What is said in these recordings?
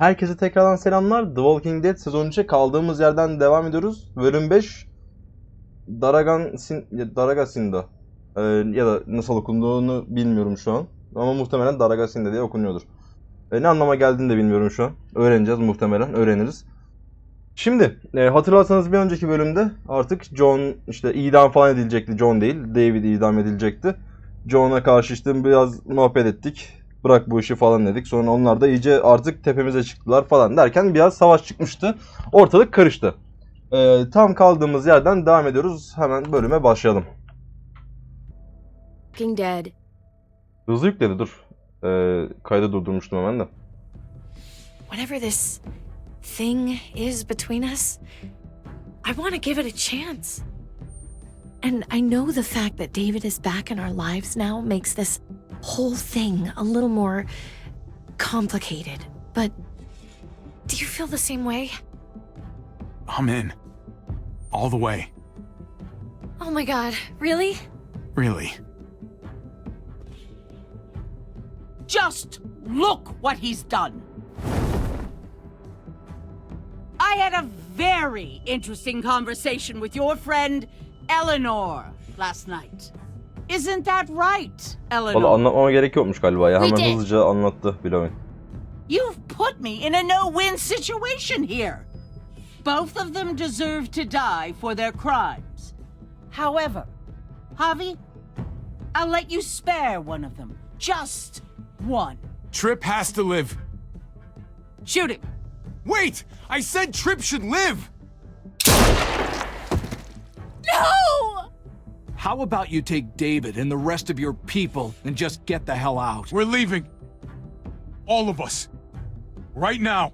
Herkese tekrardan selamlar. The Walking Dead sezon 3'e kaldığımız yerden devam ediyoruz. Bölüm 5 Daragan Sin Daragasinda Ee, ya da nasıl okunduğunu bilmiyorum şu an. Ama muhtemelen Daragasinda diye okunuyordur. Ee, ne anlama geldiğini de bilmiyorum şu an. Öğreneceğiz muhtemelen. Öğreniriz. Şimdi e, hatırlarsanız bir önceki bölümde artık John işte idam falan edilecekti. John değil, David idam edilecekti. John'a karşı işte biraz muhabbet ettik. Bırak bu işi falan dedik. Sonra onlar da iyice artık tepemize çıktılar falan derken biraz savaş çıkmıştı. Ortalık karıştı. Ee, tam kaldığımız yerden devam ediyoruz. Hemen bölüme başlayalım. Walking Dead. Hızlı yükledi dur. Ee, kaydı durdurmuştum hemen de. Whatever this thing is between us, I want to give it a chance. And I know the fact that David is back in our lives now makes this whole thing a little more complicated. But do you feel the same way? I'm in. All the way. Oh my god, really? Really. Just look what he's done. I had a very interesting conversation with your friend Eleanor last night. Isn't that right, Valla Eleanor? anlatmama gerek yokmuş galiba ya. Hemen hızlıca anlattı Blavin. You've put me in a no-win situation here. Both of them deserve to die for their crimes. However, Javi, I'll let you spare one of them. Just one. Trip has to live. Shoot him. Wait! I said Trip should live! No! How about you take David and the rest of your people and just get the hell out? We're leaving. All of us. Right now.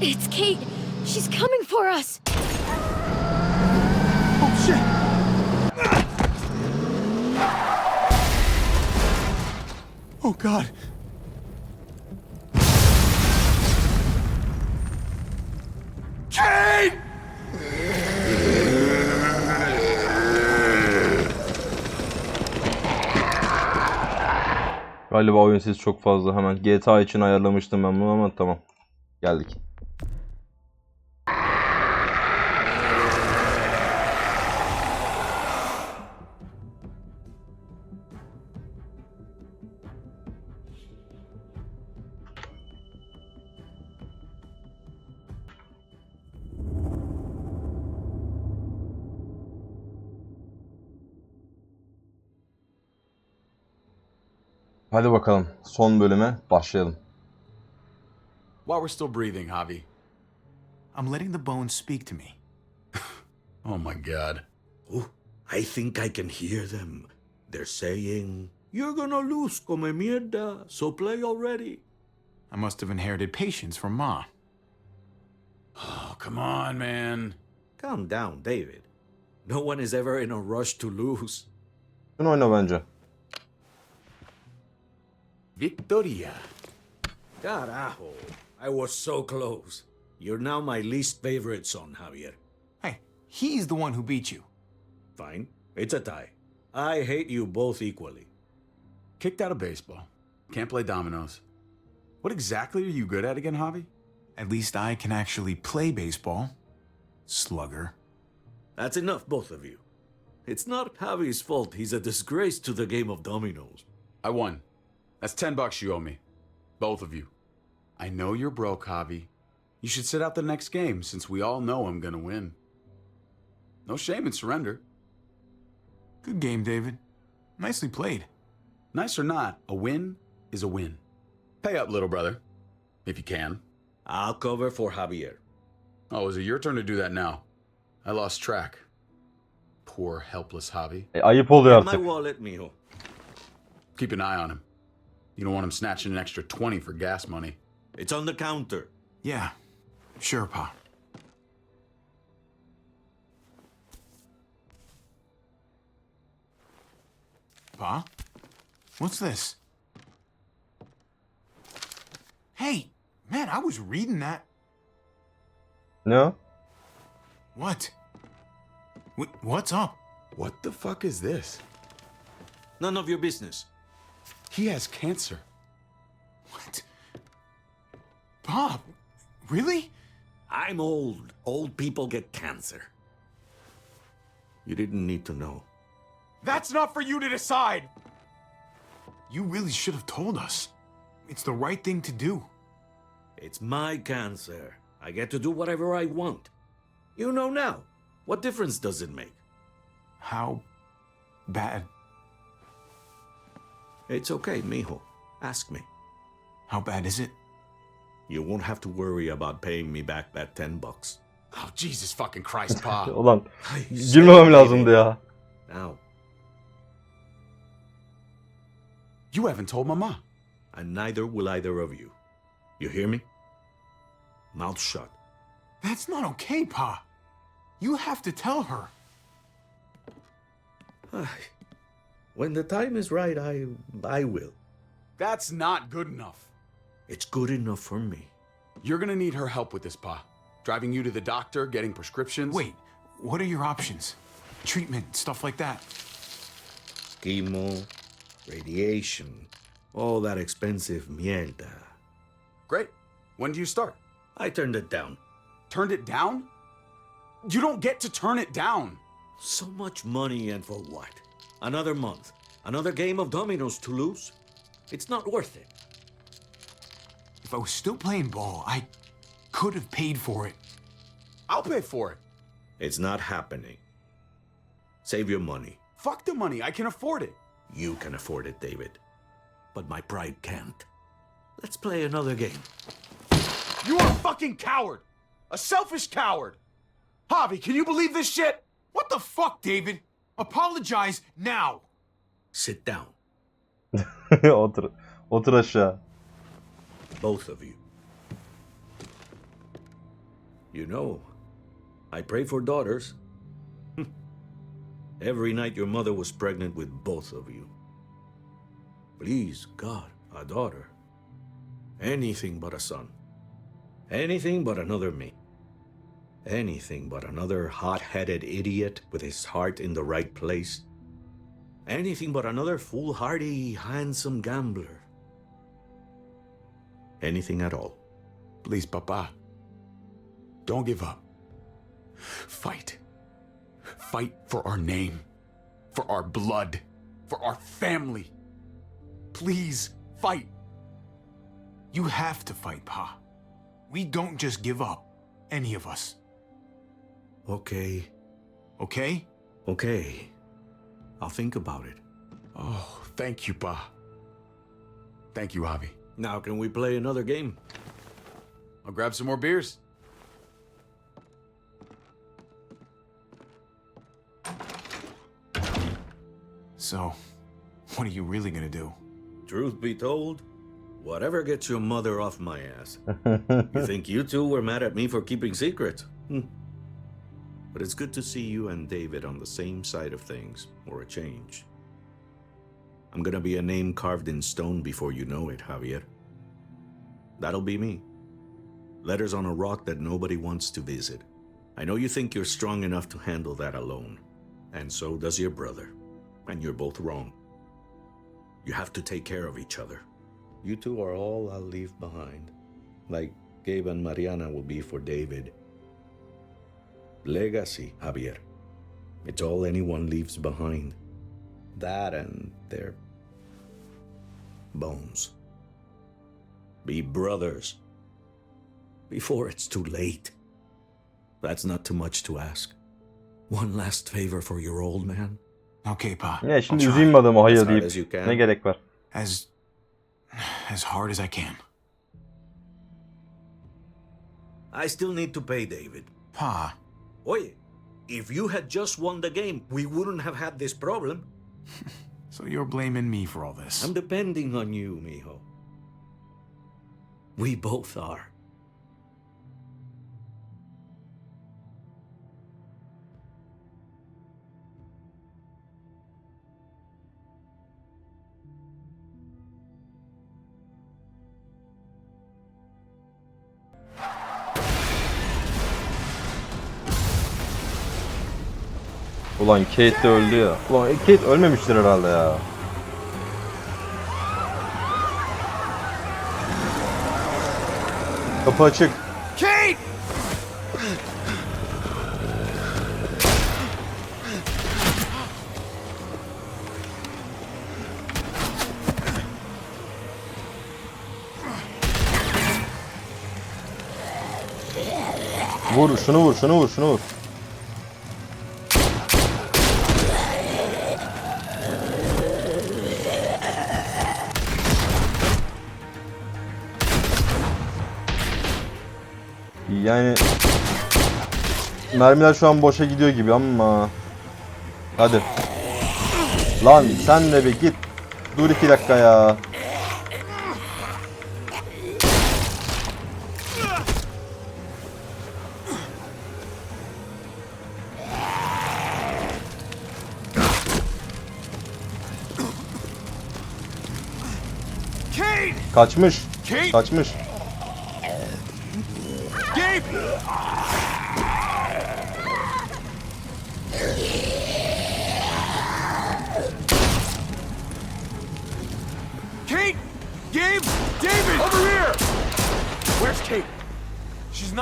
It's Kate. She's coming for us. Oh shit! Oh god. Kate! Galiba oyun sesi çok fazla. Hemen GTA için ayarlamıştım ben bunu ama tamam. Geldik. Hadi bakalım son bölüme başlayalım. While we're still breathing, Javi. I'm letting the bones speak to me. Oh my god. Oh, I think I can hear them. They're saying, You're gonna lose, come mierda, so play already. I must have inherited patience from Ma. Oh, come on, man. Calm down, David. No one is ever in a rush to lose. Şunu oyna bence. Victoria. Carajo, I was so close. You're now my least favorite son, Javier. Hey, he's the one who beat you. Fine, it's a tie. I hate you both equally. Kicked out of baseball. Can't play dominoes. What exactly are you good at again, Javi? At least I can actually play baseball. Slugger. That's enough, both of you. It's not Javi's fault he's a disgrace to the game of dominoes. I won. That's 10 bucks you owe me. Both of you. I know you're broke, Javi. You should sit out the next game since we all know I'm gonna win. No shame in surrender. Good game, David. Nicely played. Nice or not, a win is a win. Pay up, little brother. If you can. I'll cover for Javier. Oh, is it your turn to do that now? I lost track. Poor, helpless Javi. E, ayıp oluyor My wallet, mijo. Keep an eye on him. You don't want him snatching an extra 20 for gas money. It's on the counter. Yeah. Sure, Pa. Pa? What's this? Hey, man, I was reading that. No? What? Wh- what's up? What the fuck is this? None of your business. He has cancer. What? Bob, really? I'm old. Old people get cancer. You didn't need to know. That's not for you to decide. You really should have told us. It's the right thing to do. It's my cancer. I get to do whatever I want. You know now. What difference does it make? How bad? It's okay, mijo. Ask me. How bad is it? You won't have to worry about paying me back that 10 bucks. Oh, Jesus fucking Christ, Pa. Ulan Ay, girmemem lazımdı ya. Now, you haven't told Mama. and neither will either of you. You hear me? Mouth shut. That's not okay, Pa. You have to tell her. Ay, When the time is right, I I will. That's not good enough. It's good enough for me. You're gonna need her help with this, Pa. Driving you to the doctor, getting prescriptions. Wait, what are your options? Treatment, stuff like that. Chemo, radiation, all that expensive mierda. Great. When do you start? I turned it down. Turned it down? You don't get to turn it down. So much money and for what? Another month. Another game of dominoes to lose? It's not worth it. If I was still playing ball, I could have paid for it. I'll pay for it. It's not happening. Save your money. Fuck the money. I can afford it. You can afford it, David. But my pride can't. Let's play another game. You are a fucking coward. A selfish coward. Javi, can you believe this shit? What the fuck, David? Apologize now. Sit down, Otur. Otur aşağı. both of you. You know, I pray for daughters. Every night your mother was pregnant with both of you. Please, God, a daughter. Anything but a son. Anything but another me. Anything but another hot headed idiot with his heart in the right place. Anything but another foolhardy, handsome gambler. Anything at all. Please, Papa. Don't give up. Fight. Fight for our name, for our blood, for our family. Please, fight. You have to fight, Pa. We don't just give up. Any of us. Okay, Okay? okay. I'll think about it. Oh, thank you, Pa. Thank you, Javi. Now, can we play another game? I'll grab some more beers. So, what are you really gonna do? Truth be told, whatever gets your mother off my ass. you think you two were mad at me for keeping secrets? Hmm. But it's good to see you and David on the same side of things, or a change. I'm gonna be a name carved in stone before you know it, Javier. That'll be me. Letters on a rock that nobody wants to visit. I know you think you're strong enough to handle that alone, and so does your brother. And you're both wrong. You have to take care of each other. You two are all I'll leave behind, like Gabe and Mariana will be for David. Legacy, Javier. It's all anyone leaves behind. That and their bones. Be brothers. Before it's too late. That's not too much to ask. One last favor for your old man. Okay, Pa. Ya şimdi I'll try. üzeyim adamı As hayır hard deyip. as you can. Ne gerek var? As as hard as I can. I still need to pay David. Pa, Oye, if you had just won the game, we wouldn't have had this problem. so you're blaming me for all this. I'm depending on you, mijo. We both are. Ulan Kate de öldü ya. Ulan e, Kate ölmemiştir herhalde ya. Kapı açık. Kate! Vur şunu vur şunu vur şunu vur. Mermiler şu an boşa gidiyor gibi ama hadi. Lan sen de bir git. Dur iki dakika ya. Kaçmış. Kaçmış.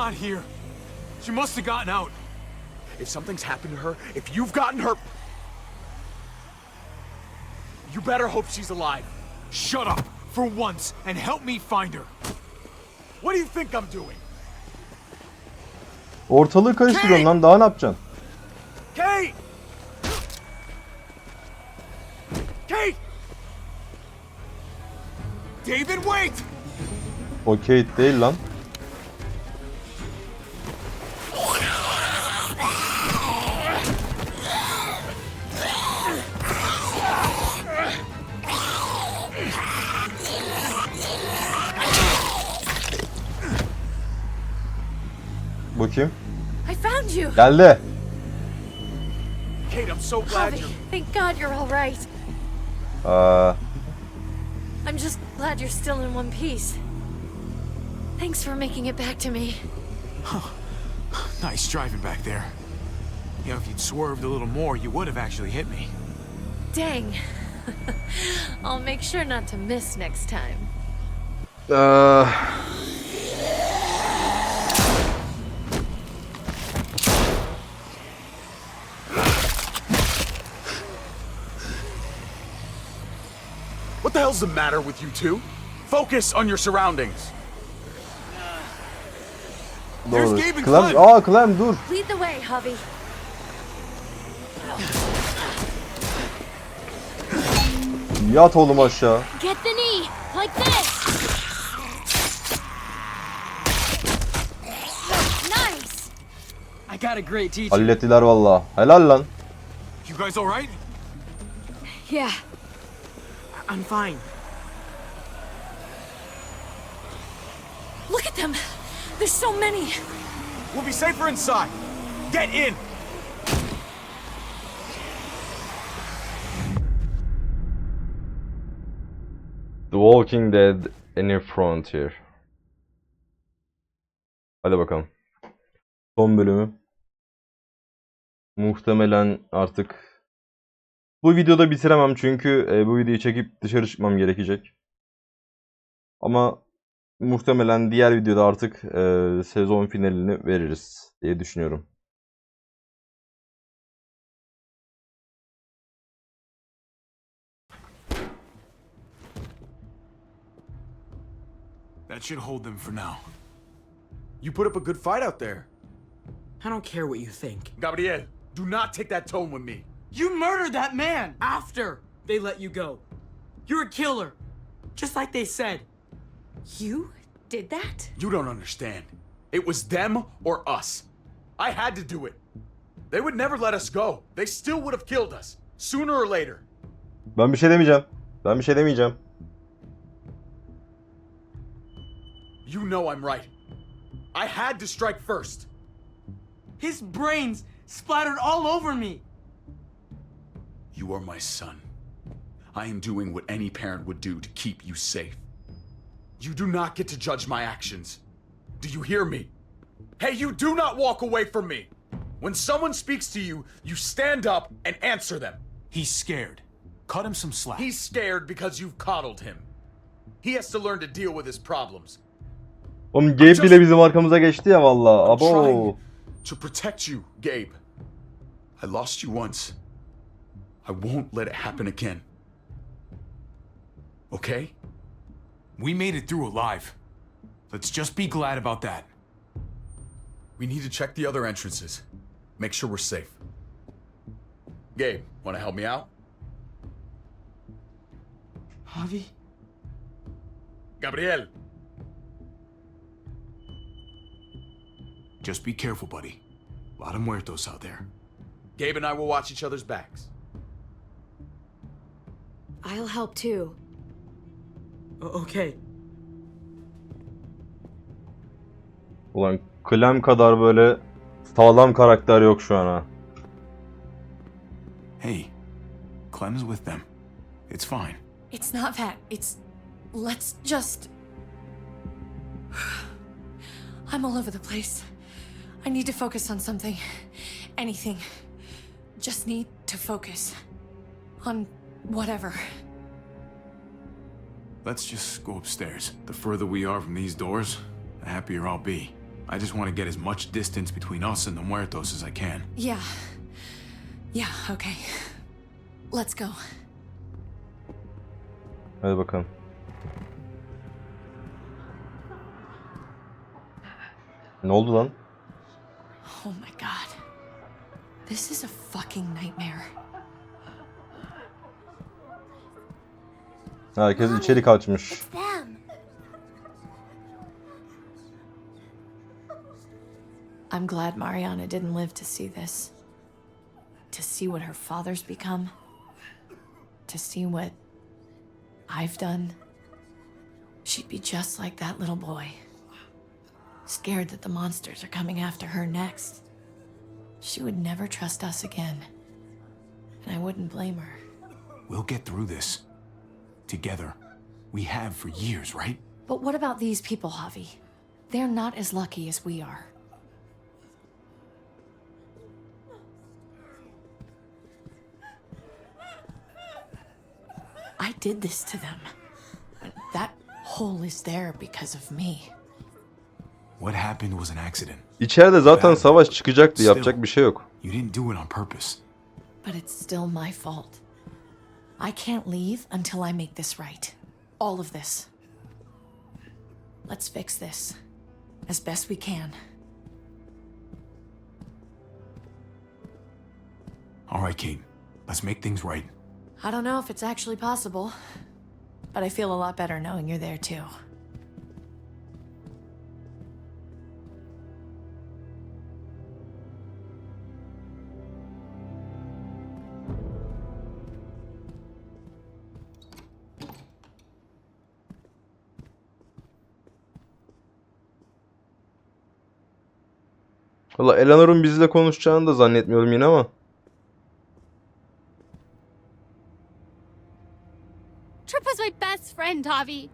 Not here. She must have gotten out. If something's happened to her, if you've gotten her... You better hope she's alive. Shut up for once and help me find her. What do you think I'm doing? Ortalığı karıştırıyorsun lan daha ne yapacaksın? Kate! Kate! David, wait! O Kate değil lan. Bu kim? I found you. Geldi. Kate, I'm so glad Javi, you're. thank God you're all right. Aa, I'm just glad you're still in one piece. Thanks for making it back to me. Nice driving back there. You know, if you'd swerved a little more, you would have actually hit me. Dang. I'll make sure not to miss next time. Aa, What the hell's the matter with you two? Focus on your surroundings. There's doğru. Gabe and Clem, Clem. aa Clem dur. Lead the way, Javi. Yat oğlum aşağı. Get the knee, like this. Nice. I got a great teacher. Hallettiler valla. Helal lan. You guys all right? Yeah. I'm fine. Look at them. There's so many. We'll be safer inside. Get in. The Walking Dead A New Frontier. Hadi bakalım. Son bölümü. Muhtemelen artık bu videoda bitiremem çünkü e, bu videoyu çekip dışarı çıkmam gerekecek. Ama muhtemelen diğer videoda artık e, sezon finalini veririz diye düşünüyorum. That should hold them for now. You put up a good fight out there. I don't care what you think. Gabriel, do not take that tone with me. You murdered that man after they let you go. You're a killer. Just like they said. You did that? You don't understand. It was them or us. I had to do it. They would never let us go. They still would have killed us. Sooner or later. Ben bir şey demeyeceğim. Ben bir şey demeyeceğim. You know I'm right. I had to strike first. His brains splattered all over me. You are my son. I am doing what any parent would do to keep you safe. You do not get to judge my actions. Do you hear me? Hey, you do not walk away from me. When someone speaks to you, you stand up and answer them. He's scared. Cut him some slack. He's scared because you've coddled him. He has to learn to deal with his problems. Oğlum Gabe bile bizim arkamıza geçti ya valla. I'm Abo. trying to protect you, Gabe. I lost you once. I won't let it happen again. Okay? We made it through alive. Let's just be glad about that. We need to check the other entrances. Make sure we're safe. Gabe, want to help me out? Javi? Gabriel, Just be careful, buddy. A lot of muertos out there. Gabe and I will watch each other's backs. I'll help too. Okay. Ulan Clem kadar böyle sağlam karakter yok şu an ha. Hey, Clem's with them. It's fine. It's not that. It's. Let's just. I'm all over the place. I need to focus on something. Anything. Just need to focus. On whatever. Let's just go upstairs. The further we are from these doors, the happier I'll be. I just want to get as much distance between us and the muertos as I can. Yeah. Yeah, okay. Let's go. Hadi bakalım. Ne oldu lan? Oh my god. This is a fucking nightmare. Herkes içeri kaçmış. Them. I'm glad Mariana didn't live to see this. To see what her father's become. To see what I've done. She'd be just like that little boy. Scared that the monsters are coming after her next. She would never trust us again. And I wouldn't blame her. We'll get through this. Together. We have for years, right? But what about these people, Javi? They're not as lucky as we are. I did this to them. That hole is there because of me. What happened was an accident. İçeride zaten savaş çıkacaktı. Yapacak bir şey yok. You didn't do it on purpose. But it's still my fault. I can't leave until I make this right. All of this. Let's fix this. As best we can. All right, Kate. Let's make things right. I don't know if it's actually possible, but I feel a lot better knowing you're there too. Valla Eleanor'un bizle konuşacağını da zannetmiyorum yine ama. Trip was my best friend, Javi.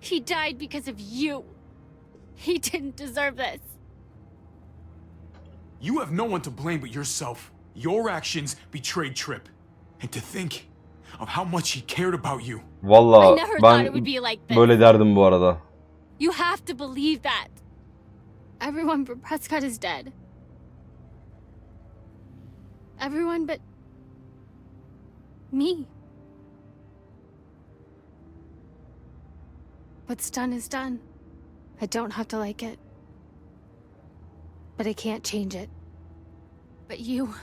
He died because of you. He didn't deserve this. You have no one to blame but yourself. Your actions betrayed Trip. And to think of how much he cared about you. Valla I never thought it ben would be like this. böyle derdim bu arada. You have to believe that. Everyone but Prescott is dead. Everyone but me. What's done is done. I don't have to like it. But I can't change it. But you.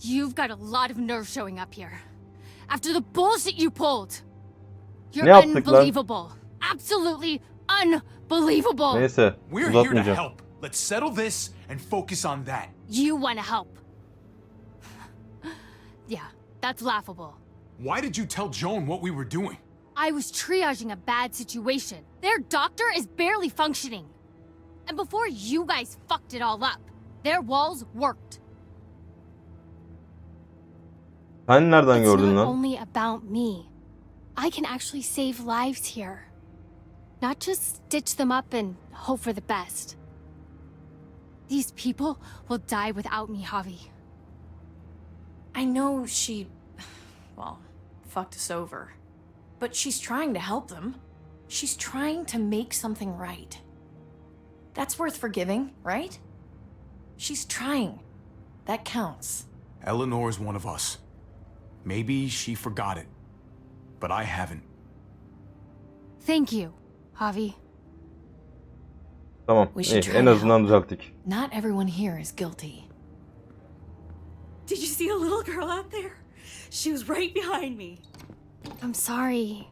You've got a lot of nerve showing up here. After the bullshit you pulled. You're Ne unbelievable. Absolutely unbelievable. Neyse We're here to uzatmayacağım. help. Let's settle this and focus on that. You want to help. yeah, that's laughable. Why did you tell Joan what we were doing? I was triaging a bad situation. Their doctor is barely functioning. And before you guys fucked it all up, their walls worked. Sen nereden it's gördün not lan? only about me. I can actually save lives here. Not just stitch them up and hope for the best. These people will die without me, Javi. I know she, well, fucked us over. But she's trying to help them. She's trying to make something right. That's worth forgiving, right? She's trying. That counts. Eleanor's one of us. Maybe she forgot it, but I haven't. Thank you, Javi. Tamam. We should iyi, try en azından düzelttik. Not everyone here is guilty. Did you see a little girl out there? She was right behind me. I'm sorry.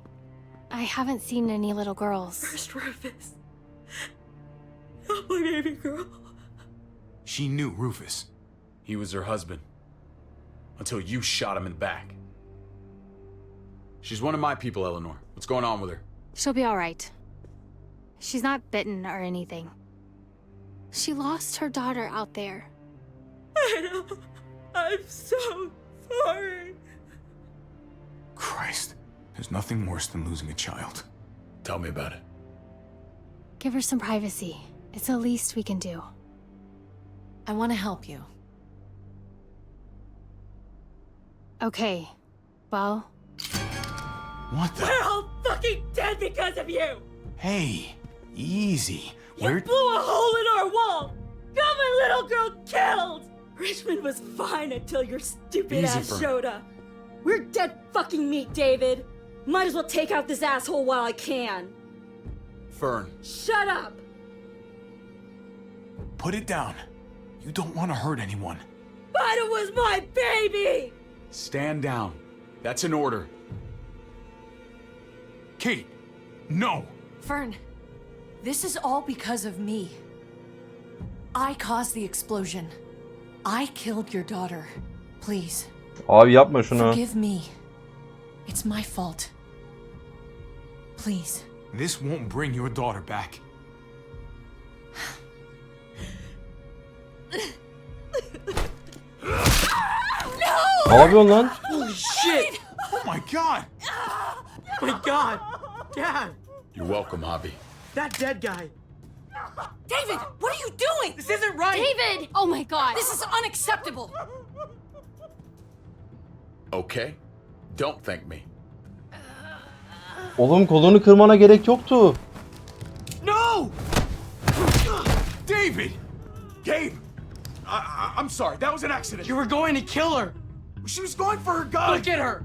I haven't seen any little girls. First Rufus. Oh, my baby girl. She knew Rufus. He was her husband. Until you shot him in the back. She's one of my people, Eleanor. What's going on with her? She'll be alright. She's not bitten or anything. She lost her daughter out there. I know. I'm so sorry. Christ, there's nothing worse than losing a child. Tell me about it. Give her some privacy. It's the least we can do. I want to help you. Okay. Well, What the? We're all fucking dead because of you. Hey, easy. You We're. blew a hole in our wall. Got my little girl killed. Richmond was fine until your stupid Easy, ass Fern. showed up. We're dead fucking meat, David. Might as well take out this asshole while I can. Fern. Shut up. Put it down. You don't want to hurt anyone. But it was my baby. Stand down. That's an order. Kate, no. Fern, this is all because of me. I caused the explosion. I killed your daughter. Please, Abi yapma şunu. forgive me. It's my fault. Please. This won't bring your daughter back. Ne yapıyorsun lan? Holy shit! Oh my god! Oh My god! Dad! You're welcome, Javi. That dead guy! David, what are you doing? This isn't right! David! Oh my god! This is unacceptable. Okay? Don't thank me. Oğlum kolunu kırmana gerek yoktu. No! David! Gabe! I, I, I'm sorry, that was an accident. You were going to kill her! She was going for her gun! Look at her!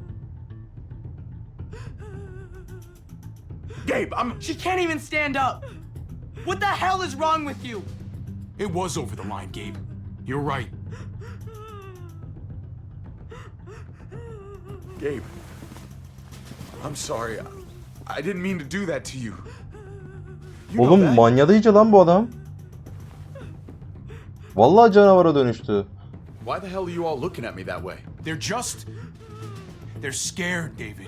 Gabe, I'm. She can't even stand up! What the hell is wrong with you? It was over the line, Gabe. You're right. Gabe. I'm sorry. I, didn't mean to do that to you. You know Oğlum that. manyadı iyice lan bu adam. Vallahi canavara dönüştü. Why the hell are you all looking at me that way? They're just. They're scared, David.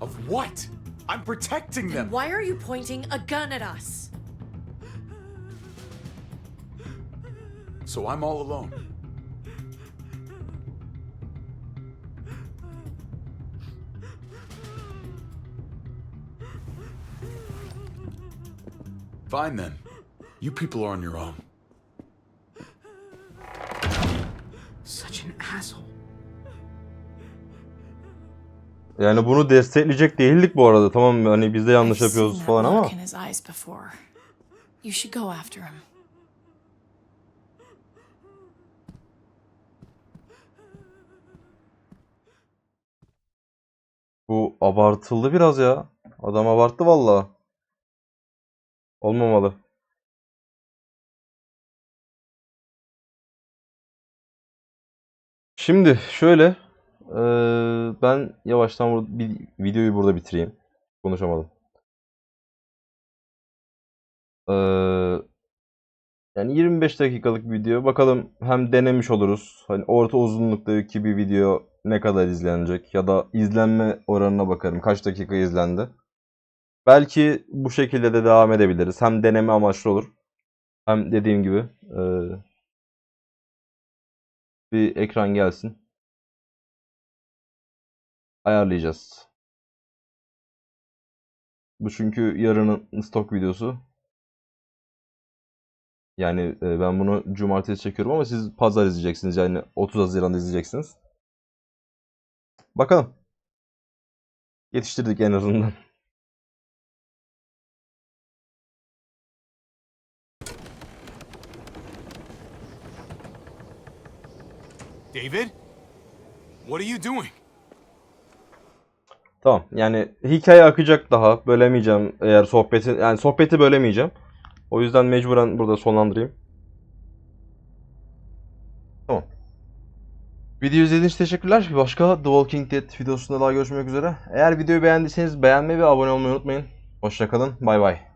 Of what? I'm protecting them. Why are you pointing a gun at us? So I'm all alone. Fine then. You people are on your own. Yani bunu destekleyecek değildik bu arada. Tamam? Hani biz de yanlış yapıyoruz falan ama. Bu abartıldı biraz ya. Adam abarttı vallahi. Olmamalı. Şimdi şöyle eee, ben yavaştan bur- bir videoyu burada bitireyim. Konuşamadım. Eee, yani 25 dakikalık bir video. Bakalım hem denemiş oluruz. Hani orta uzunluktaki bir video ne kadar izlenecek ya da izlenme oranına bakarım. Kaç dakika izlendi. Belki bu şekilde de devam edebiliriz. Hem deneme amaçlı olur. Hem dediğim gibi eee, bir ekran gelsin. Ayarlayacağız. Bu çünkü yarının stok videosu. Yani e, ben bunu cumartesi çekiyorum ama siz pazar izleyeceksiniz. Yani 30 Haziran'da izleyeceksiniz. Bakalım. Yetiştirdik en azından. David? What are you doing? Tamam. Yani hikaye akacak daha. Bölemeyeceğim eğer sohbeti yani sohbeti bölemeyeceğim. O yüzden mecburen burada sonlandırayım. Tamam. Video izlediğiniz için teşekkürler. Bir başka The Walking Dead videosunda daha görüşmek üzere. Eğer videoyu beğendiyseniz beğenmeyi ve abone olmayı unutmayın. Hoşçakalın. Bay bay.